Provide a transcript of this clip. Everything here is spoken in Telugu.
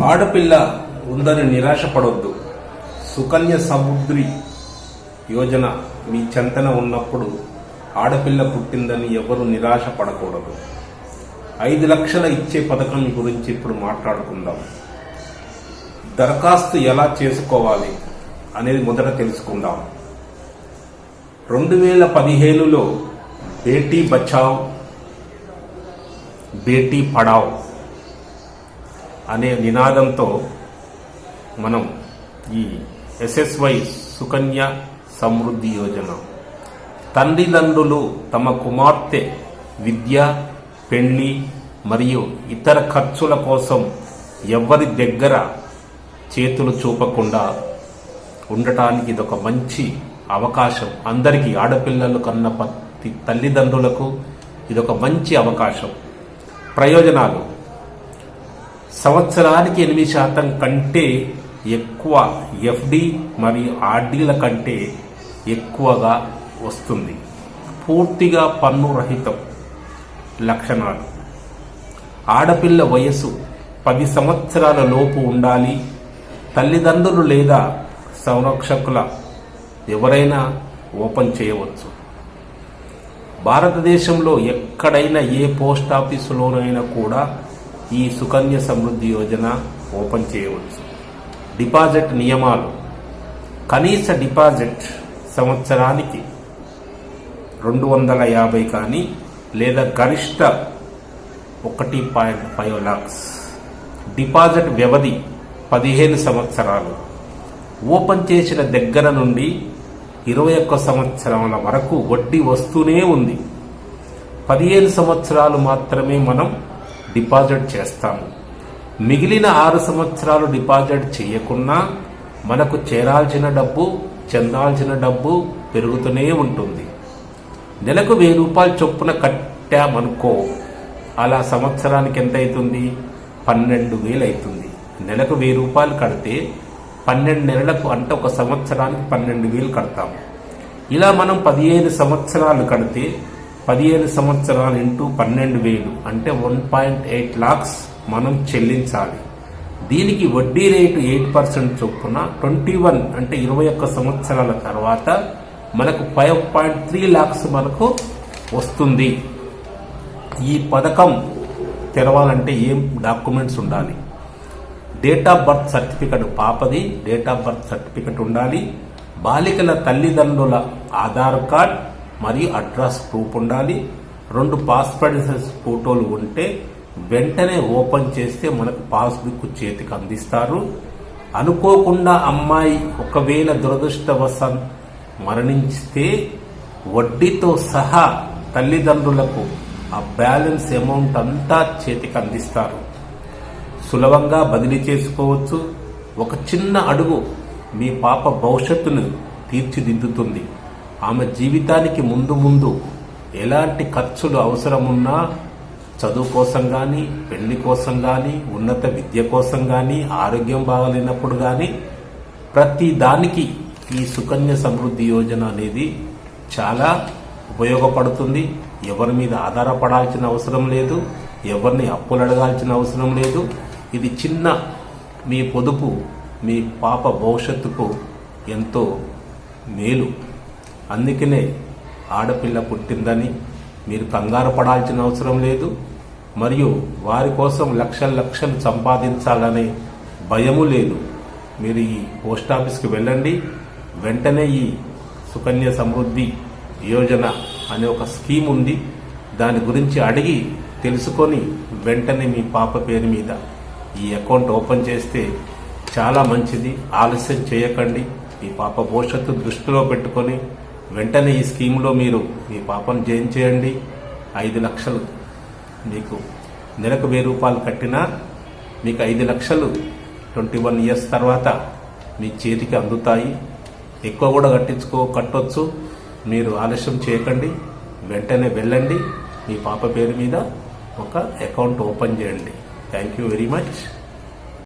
ఆడపిల్ల ఉందని నిరాశపడొద్దు. సుకన్య సముద్రి యోజన మీ చెంతన ఉన్నప్పుడు ఆడపిల్ల పుట్టిందని ఎవరు నిరాశ పడకూడదు ఐదు లక్షల ఇచ్చే పథకం గురించి ఇప్పుడు మాట్లాడుకుందాం. దరఖాస్తు ఎలా చేసుకోవాలి అనేది మొదట తెలుసుకుందాం. రెండు వేల పదిహేనులో బేటీ బచావ్ బేటీ పడావ్ అనే నినాదంతో మనం ఈ ఎస్ఎస్వై సుకన్య సమృద్ధి యోజన. తల్లిదండ్రులు తమ కుమార్తె విద్య పెళ్ళి మరియు ఇతర ఖర్చుల కోసం ఎవరి దగ్గర చేతులు చూపకుండా ఉండటానికి ఇదొక మంచి అవకాశం. అందరికీ ఆడపిల్లలు కన్న ప్రతి తల్లిదండ్రులకు ఇదొక మంచి అవకాశం. ప్రయోజనాలు. సంవత్సరానికి ఎనిమిది శాతం కంటే ఎక్కువ ఎఫ్డి మరియు ఆర్డీల కంటే ఎక్కువగా వస్తుంది. పూర్తిగా పన్ను రహితం లక్షణాలు. ఆడపిల్ల వయస్సు పది సంవత్సరాల లోపు ఉండాలి. తల్లిదండ్రులు లేదా సంరక్షకుల ఎవరైనా ఓపెన్ చేయవచ్చు. భారతదేశంలో ఎక్కడైనా ఏ పోస్ట్ ఆఫీసులోనైనా కూడా ఈ సుకన్య సమృద్ధి యోజన ఓపెన్ చేయవచ్చు. డిపాజిట్ నియమాలు. కనీస డిపాజిట్ సంవత్సరానికి రెండు వందల యాభై కానీ లేదా గరిష్ట ఒకటి పాయింట్ ఫైవ్ లాక్స్. డిపాజిట్ వ్యవధి పదిహేను సంవత్సరాలు. ఓపెన్ చేసిన దగ్గర నుండి ఇరవై ఒక్క సంవత్సరాల వరకు వడ్డీ వస్తూనే ఉంది. పదిహేను సంవత్సరాలు మాత్రమే మనం డిపాజిట్ చేస్తాము. మిగిలిన ఆరు సంవత్సరాలు డిపాజిట్ చేయకున్నా మనకు చేరాల్సిన డబ్బు చెందాల్సిన డబ్బు పెరుగుతూనే ఉంటుంది. నెలకు వెయ్యి రూపాయలు చొప్పున కట్టామనుకో అలా సంవత్సరానికి ఎంత అవుతుంది పన్నెండు వేలు అవుతుంది నెలకు వెయ్యి రూపాయలు కడితే పన్నెండు నెలలకు అంటే ఒక సంవత్సరానికి పన్నెండు వేలు కడతాము. ఇలా మనం పదిహేను సంవత్సరాలు కడితే పదిహేను సంవత్సరాలు ఇంటూ పన్నెండు వేలు. అంటే వన్ పాయింట్ ఎయిట్ లాక్స్ మనం చెల్లించాలి. దీనికి వడ్డీ రేటు ఎయిట్ పర్సెంట్ చొప్పున ట్వంటీ వన్ అంటే ఇరవై ఒక్క సంవత్సరాల తర్వాత మనకు ఫైవ్ పాయింట్ త్రీ లాక్స్ మనకు వస్తుంది. ఈ పథకం తెరవాలంటే ఏం డాక్యుమెంట్స్ ఉండాలి? డేట్ ఆఫ్ బర్త్ సర్టిఫికెట్ పాపది డేట్ ఆఫ్ బర్త్ సర్టిఫికెట్ ఉండాలి. బాలికల తల్లిదండ్రుల ఆధార్ కార్డ్ మరియు అడ్రస్ ప్రూఫ్ ఉండాలి. రెండు పాస్పోర్ట్ సైజ్ ఫోటోలు ఉంటే వెంటనే ఓపెన్ చేస్తే మనకు పాస్బుక్ చేతికి అందిస్తారు. అనుకోకుండా అమ్మాయి ఒకవేళ దురదృష్టవశం మరణిస్తే వడ్డీతో సహా తల్లిదండ్రులకు ఆ బ్యాలెన్స్ అమౌంట్ అంతా చేతికి అందిస్తారు. సులభంగా బదిలీ చేసుకోవచ్చు. ఒక చిన్న అడుగు మీ పాప భవిష్యత్తును తీర్చిదిద్దుతుంది. ఆమె జీవితానికి ముందు ముందు ఎలాంటి ఖర్చులు అవసరమున్నా చదువు కోసం కానీ పెళ్ళి కోసం కానీ ఉన్నత విద్య కోసం కానీ ఆరోగ్యం బాగలేనప్పుడు కానీ ప్రతి దానికి ఈ సుకన్య సమృద్ధి యోజన అనేది చాలా ఉపయోగపడుతుంది. ఎవరి మీద ఆధారపడాల్సిన అవసరం లేదు. ఎవరిని అప్పులు అడగాల్సిన అవసరం లేదు. ఇది చిన్న మీ పొదుపు మీ పాప భవిష్యత్తుకు ఎంతో మేలు. అందుకనే ఆడపిల్ల పుట్టిందని మీరు కంగారు పడాల్సిన అవసరం లేదు. మరియు వారి కోసం లక్షల లక్షలు సంపాదించాలనే భయము లేదు. మీరు ఈ పోస్ట్ ఆఫీస్కి వెళ్ళండి. వెంటనే ఈ సుకన్య సమృద్ధి యోజన అనే ఒక స్కీమ్ ఉంది. దాని గురించి అడిగి తెలుసుకొని వెంటనే మీ పాప పేరు మీద ఈ అకౌంట్ ఓపెన్ చేస్తే చాలా మంచిది. ఆలస్యం చేయకండి. మీ పాప భవిష్యత్తు దృష్టిలో పెట్టుకొని వెంటనే ఈ స్కీమ్లో మీరు మీ పాపను జాయిన్ చేయండి. ఐదు లక్షలు మీకు నెలకు వెయ్యి రూపాయలు కట్టినా మీకు ఐదు లక్షలు ట్వంటీ వన్ ఇయర్స్ తర్వాత మీ చేతికి అందుతాయి. ఎక్కువ కూడా కట్టించుకో కట్టొచ్చు. మీరు ఆలస్యం చేయకండి. వెంటనే వెళ్ళండి. మీ పాప పేరు మీద ఒక అకౌంట్ ఓపెన్ చేయండి. Thank you very much.